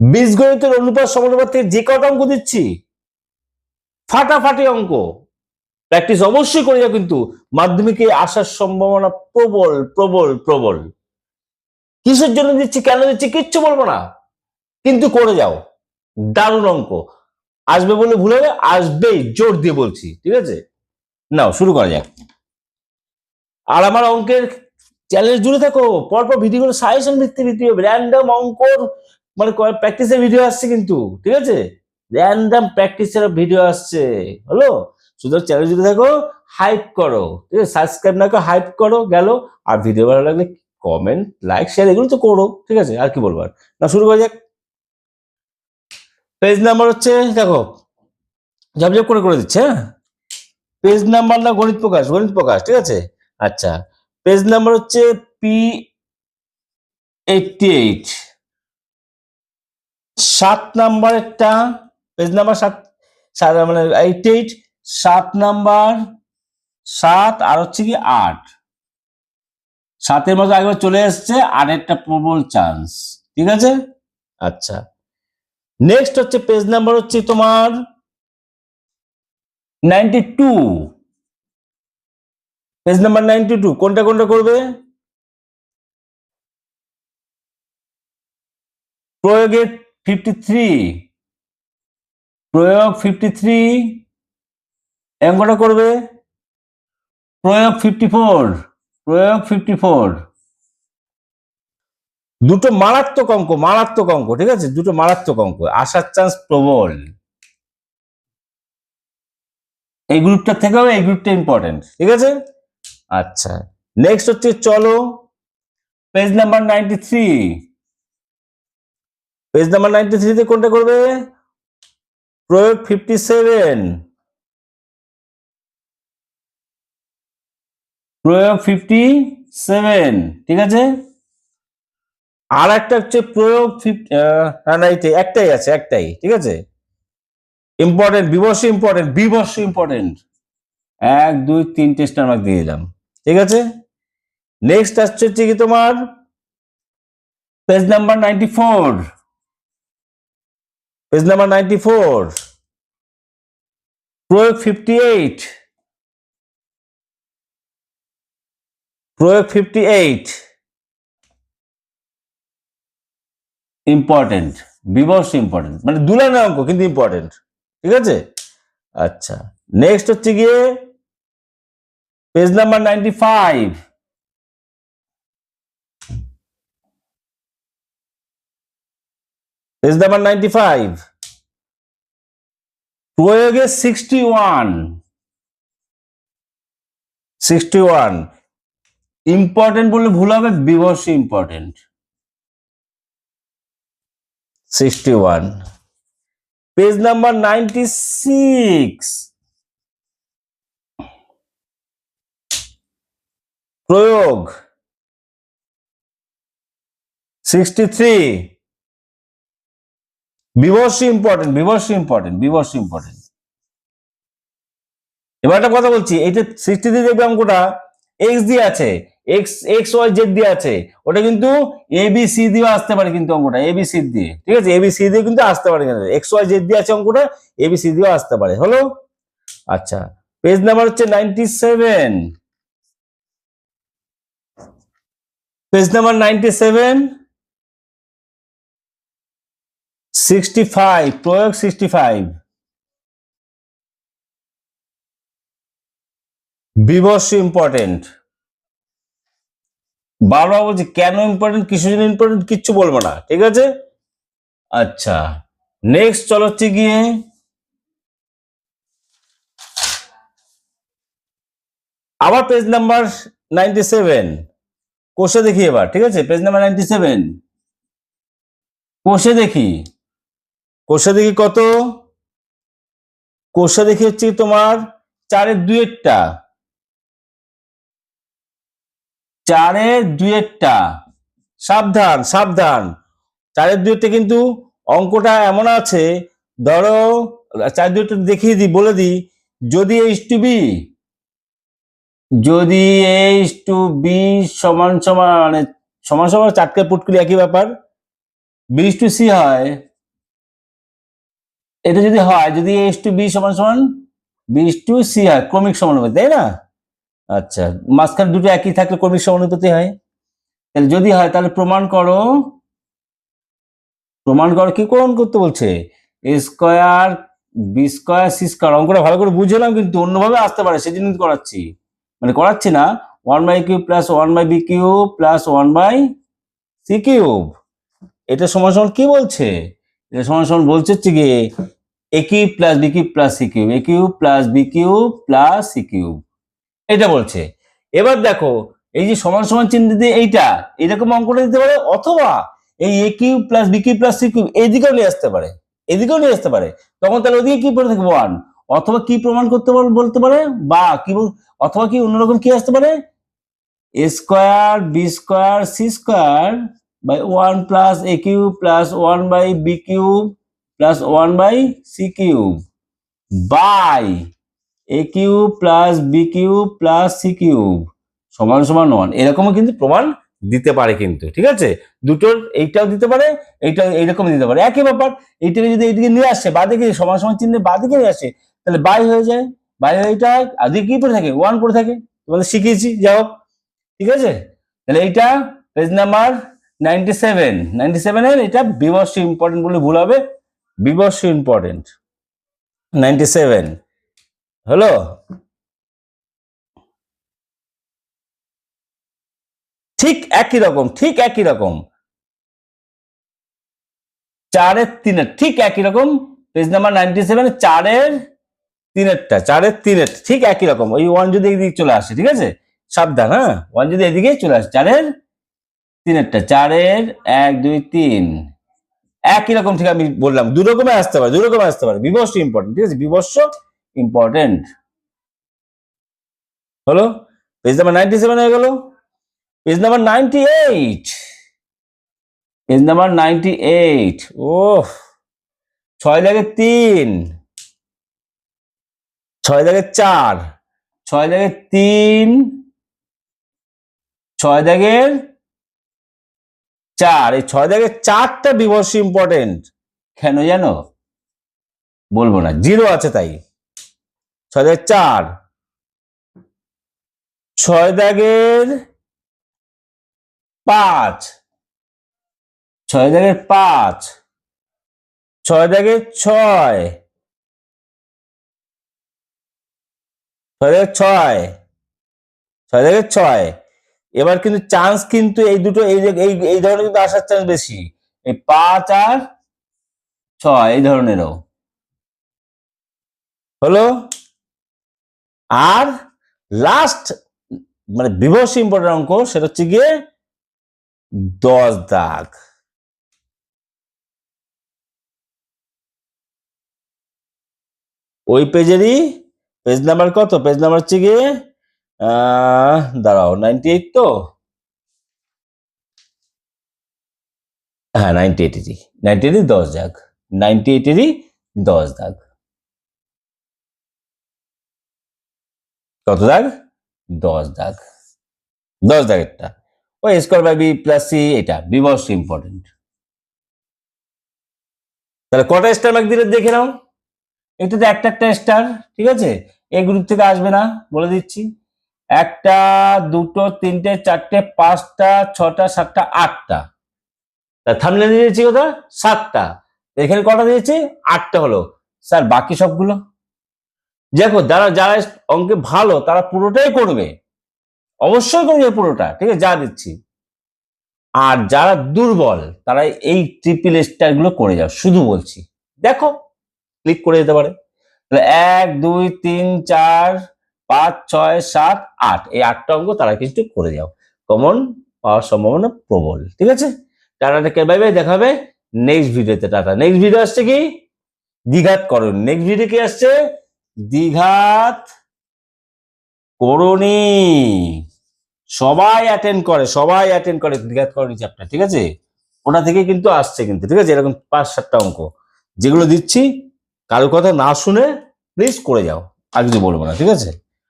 বীজগণিতের অনুপাত সমানুপাত থেকে যে কটা অঙ্ক দিচ্ছি? ফাটাফাটি অঙ্ক। প্র্যাকটিস অবশ্যই করে যাও কিন্তু মাধ্যমিকে আসার সম্ভাবনা প্রবল প্রবল প্রবল। কিসের জন্য দিচ্ছি, কেন দিচ্ছি কিচ্ছু বলব না। কিন্তু করে যাও। দারুণ অঙ্ক। আসবে বলে ভুলে হবে, আসবেই, জোর দিয়ে বলছি, ঠিক আছে? নাও, শুরু করা যাক। আর আমার অঙ্কের চ্যালেঞ্জ জুড়ে থাকো। পরপর ভিডিওগুলো সাজেশন ভিত্তি ভিডিও র্যান্ডম অঙ্কর মানে প্র্যাকটিসের ভিডিও আসছে কিন্তু, ঠিক আছে? র্যান্ডম প্র্যাকটিসের ভিডিও আসছে, হলো? সুতরাং চ্যানেল জুড়ে থাকো হাইপ করো, ঠিক আছে? সাবস্ক্রাইব না করো হাইপ করো, গেল। আর ভিডিও ভালো লাগলে কমেন্ট লাইক শেয়ার এগুলো তো করো, ঠিক আছে? আর কি বলব না, শুরু করা যাক। পেজ নাম্বার হচ্ছে, দেখো, ঝপঝপ করে করে দিচ্ছে হ্যাঁ? পেজ নাম্বার না গণিত প্রকাশ গণিত প্রকাশ, ঠিক আছে? আচ্ছা পেজ নাম্বার হচ্ছে পি এইটটি এইট সাত নাম্বারেরটা পেজ নাম্বার সাত মানে এইট এইট সাত নাম্বার, সাত, আর হচ্ছে কি আট। সাতের মতো একবার চলে এসছে আরেকটা প্রবল চান্স ঠিক আছে? আচ্ছা। নেক্সট হচ্ছে পেজ নাম্বার হচ্ছে তোমার ninety two page number ninety two কোনটা কোনটা করবে? প্রয়োগের ফিফটি থ্রি প্রয়োগ ফিফটি থ্রি অঙ্কটা করবে? প্রয়োগ ফিফটি ফোর প্রয়োগ ফিফটি ফোর দুটো মারাত্মক অঙ্ক মারাত্মক অঙ্ক, ঠিক আছে? দুটো মারাত্মক অঙ্ক, আসার চান্স প্রবল। এই গ্রুপটা থেকেও এই গ্রুপটা ইম্পর্টেন্ট ঠিক আছে? আচ্ছা নেক্সট হচ্ছে চলো page number ninety three page number ninety থ্রিতে কোনটা করবে? প্রয়োগ ফিফটি সেভেন প্রয়োগ ফিফটি সেভেন ঠিক আছে? আর একটা হচ্ছে প্রয়োগ ফিফটি একটাই আছে, একটাই, ঠিক আছে? ইম্পর্টেন্ট বিবর্ষ ইম্পর্টেন্ট বিবর্ষ ইম্পর্টেন্ট এক, দুই, তিন টেস্ট মার্ক দিয়ে দিলাম, ঠিক আছে? নেক্সট আসছে হচ্ছে কি তোমার? Page number ninety four page number ninety four প্রয়োগ ফিফটি এইট প্রয়োগ ফিফটি এইট ইম্পর্টেন্ট বিবর্ষ ইম্পর্টেন্ট মানে দুলানের অঙ্ক, কিন্তু ইম্পর্টেন্ট ঠিক আছে? আচ্ছা। নেক্সট হচ্ছে গিয়ে page number ninety five page number ninety five প্রয়োগে sixty one sixty one important বললে ভুল হবে বিবর্ষ important sixty one page number ninety six প্রয়োগ. সিক্সটি থ্রি বিবর্ষ ইম্পর্টেন্ট বিবর্ষ ইম্পর্টেন্ট বিবর্ষ ইম্পর্টেন্ট এবার একটা কথা বলছি এইটা থ্রি দেখবে অঙ্কটা এক্স দিয়ে আছে এক্স এক্স ওয়াই জেড দিয়ে আছে, ওটা কিন্তু এ বি সি দিয়ে আসতে পারে কিন্তু অঙ্কটা এ বি সি দিয়ে, ঠিক আছে? এ বি সি দিয়ে কিন্তু আসতে পারে এক্স ওয়াই জেড দিয়ে আছে অঙ্কটা এ বি সি দিয়েও আসতে পারে, হলো? আচ্ছা পেজ নাম্বার হচ্ছে ninety seven page number ninety seven sixty five প্রয়োগ সিক্সটি ফাইভ বিবর্ষ ইম্পর্টেন্ট বারবার বলছি, কেন ইম্পর্টেন্ট কিছু জন্য ইম্পর্টেন্ট কিচ্ছু বলব না, ঠিক আছে? আচ্ছা নেক্সট চলো হচ্ছে গিয়ে, আবার পেজ নাম্বার নাইনটি সেভেন কোষে দেখি এবার, ঠিক আছে? পেজ নাম্বার নাইনটি সেভেন কোষে দেখি। কোষে দেখি কত? কোষে দেখি হচ্ছে তোমার চারের দুয়েরটা চারের দুয়েরটা সাবধান সাবধান। চারের দুয়েরটা কিন্তু অঙ্কটা এমন আছে, ধরো চার দুয়েরটা দেখিয়ে দিই, বলে দিই। যদি এইচ টু বি যদি এইচ টু বি সমান সমান মানে সমান সমান চারটে পুটকুলি একই ব্যাপার বি টু সি হয় এটা যদি হয়, যদি এস টু বি সমান সমান বি টু সি হয়, ক্রমিক সমানুপাতি তাই না? আচ্ছা মাঝখানে দুটো একই থাকলে ক্রমিক সমানুপাতি হয়। তাহলে যদি হয়, তাহলে প্রমাণ করো। প্রমাণ করো, কি প্রমাণ করতে বলছে? A square B square C square, অঙ্কটা ভালো করে বুঝলাম কিন্তু অন্যভাবে আসতে পারে, সেজন্য করাচ্ছি। মানে করাচ্ছি না one by cube plus one by B cube plus one by C cube এটা সমান সমান কি বলছে? সমান সমান বলছে হচ্ছে গিয়ে A cube plus B cube plus C cube A cube plus B cube plus C cube এটা বলছে। এবার দেখো, এই যে সমান সমান চিহ্ন দিয়ে এইটা, এরকম অঙ্কটা দিতে পারে অথবা এই A cube plus B cube plus C cube এদিকেও নিয়ে আসতে পারে, এদিকেও নিয়ে আসতে পারে। তখন তাহলে ওদিকে কি পড়ে থাকবে ওয়ান অথবা কি প্রমাণ করতে পার বলতে পারে? বা কি অথবা কি অন্যরকম কি আসতে পারে? A square B square C square by one plus A cube plus one by B cube plus one by C cube by A cube plus B cube plus C cube সমান সমান ওয়ান এরকমও কিন্তু প্রমাণ দিতে পারে কিন্তু, ঠিক আছে? দুটোর এইটাও দিতে পারে, এইটাও এইরকম দিতে পারে। একই ব্যাপার, এইটাকে যদি এইদিকে নিয়ে আসে, বাদিকে সমান সমান চিহ্নে বাদিকে নিয়ে আসে, তাহলে বাই হয়ে যায়। বাই হয়ে এটা দিকে কি পড়ে থাকে? ওয়ান পড়ে থাকে। তোমাদের শিখিয়েছি, যাই হোক, ঠিক আছে? তাহলে এইটা page number ninety seven, ninety সেভেনের এটা বিবর্ষ ইম্পর্টেন্ট বলে ভুল হবে বিবর্ষ ইম্পর্টেন্ট নাইনটি সেভেন, হলো? ঠিক একই রকম, ঠিক একই রকম। চারের তিনের, ঠিক একই রকম পেজ নাম্বার নাইনটি সেভেন চারের তিনেরটা, চারের তিনের, ঠিক একই রকম। ওই ওয়ান যদি এদিকে চলে আসে, ঠিক আছে? সাবধান হ্যাঁ? ওয়ান যদি এদিকে চলে আসে, চারের তিনেরটা, চারের, এক, দুই, তিন। একই রকম ঠিক আমি বললাম, দু রকমে আসতে পারে, দু রকমে আসতে পারে। বিবর্ষ ইম্পর্টেন্ট ঠিক আছে? বিবর্ষ ইম্পর্টেন্ট হলো? পেজ নাম্বার নাইনটি সেভেন হয়ে গেল। Page number ninety eight page number ninety eight ও ছয় দাগে তিন। ছয় দাগে চার। ছয় দাগে তিন। ছয় দাগের চার, এই ছয় দাগের চারটা বিবর্ষ ইম্পর্টেন্ট কেন জানো? বলব না জিরো আছে তাই। ছয় দাগের চার। ছয় দাগের পাঁচ। ছয় দাগের পাঁচ। ছয় দাগের ছয়। ছয় দাগের ছয়। ছয় দাগের ছয়। এবার কিন্তু চান্স কিন্তু এই দুটো, এই যে- এই এই ধরনের কিন্তু আসার চান্স বেশি। এই পাঁচ আর ছয়, এই ধরনেরও। হলো? আর লাস্ট মানে বিভর্ষ ইম্পর্টেন্ট অঙ্ক, সেটা হচ্ছে গিয়ে দশ দাগ। ওই পেজেরই পেজ নাম্বার কত? পেজ নাম্বার হচ্ছে গিয়ে দাঁড়াও নাইনটি এইট তো? হ্যাঁ নাইনটি এইটেরই নাইনটি এইটেরই দশ দাগ নাইনটি এইটেরই দশ দাগ কত দাগ দশ দাগ দশ দাগেরটা ওই square by B plus C এটা বি বিবর্ষ ইম্পর্টেন্ট তাহলে কটা স্টার মার্ক দিলে দেখে নাও। এটাতে একটা একটা স্টার ঠিক আছে? এই গ্রুপ থেকে আসবে না, বলে দিচ্ছি। একটা, দুটো, তিনটে, চারটে, পাঁচটা, ছটা, সাতটা, আটটা। তা থামলে দিয়েছি কথা সাতটা। এখানে কটা দিয়েছি? আটটা হলো। স্যার, বাকি সবগুলো? দেখো, যারা যারা অঙ্কে ভালো, তারা পুরোটাই করবে। অবশ্যই করবে পুরোটা। ঠিক আছে, যা দিচ্ছি। আর যারা দুর্বল, তারা এই ট্রিপল স্টারগুলো করে যাও। শুধু বলছি। দেখো ক্লিক করে যেতে পারে। তাহলে এক, দুই, তিন, চার পাঁচ, ছয়, সাত, আট। এই আটটা অঙ্ক তারা কিন্তু করে যাও কমন পাওয়ার সম্ভাবনা প্রবল। ঠিক আছে? টাটা টেকে বাই বাই দেখা হবে নেক্সট ভিডিওতে টাটা। নেক্সট ভিডিও আসছে কি? দ্বিঘাত করণ। নেক্সট ভিডিও কি আসছে? দ্বিঘাত করণী। সবাই অ্যাটেন্ড করে, সবাই অ্যাটেন্ড করে দ্বিঘাত করণী চ্যাপ্টার ঠিক আছে? ওটা থেকে কিন্তু আসছে কিন্তু, ঠিক আছে? এরকম পাঁচ, সাতটা অঙ্ক। যেগুলো দিচ্ছি, কারও কথা না শুনে প্লিজ করে যাও। আর কিছু বলব না, ঠিক আছে?